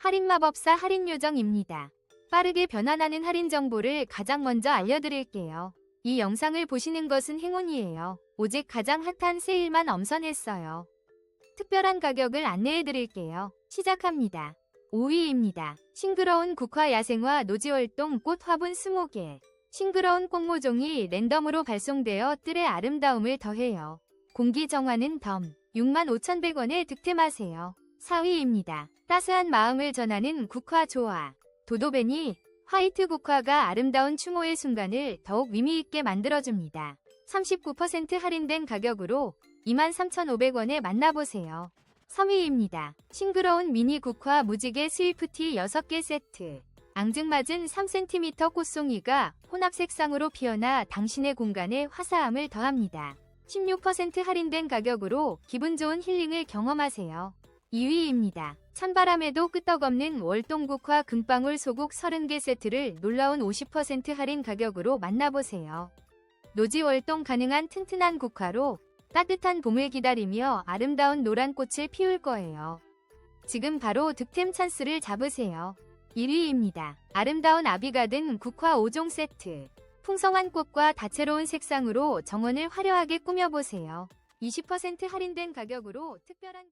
할인마법사 할인요정입니다. 빠르게 변환하는 할인 정보를 가장 먼저 알려드릴게요. 이 영상을 보시는 것은 행운이에요. 오직 가장 핫한 세일만 엄선했어요. 특별한 가격을 안내해드릴게요. 시작합니다. 5위입니다. 싱그러운 국화 야생화 노지월동 꽃 화분 20개. 싱그러운 꽃모종이 랜덤으로 발송되어 뜰의 아름다움을 더해요. 공기 정화는 덤 65,100원에 득템하세요. 4위입니다. 따스한 마음을 전하는 국화 조화. 도도벤이 화이트 국화가 아름다운 추모의 순간을 더욱 의미있게 만들어줍니다. 39% 할인된 가격으로 23,500원에 만나보세요. 3위입니다. 싱그러운 미니 국화 무지개 스위프티 6개 세트. 앙증맞은 3cm 꽃송이가 혼합 색상으로 피어나 당신의 공간에 화사함을 더합니다. 16% 할인된 가격으로 기분 좋은 힐링을 경험하세요. 2위입니다. 찬바람에도 끄떡없는 월동국화 금방울 소국 30개 세트를 놀라운 50% 할인 가격으로 만나보세요. 노지 월동 가능한 튼튼한 국화로 따뜻한 봄을 기다리며 아름다운 노란 꽃을 피울 거예요. 지금 바로 득템 찬스를 잡으세요. 1위입니다. 아름다운 아비가든 국화 5종 세트. 풍성한 꽃과 다채로운 색상으로 정원을 화려하게 꾸며보세요. 20% 할인된 가격으로 특별한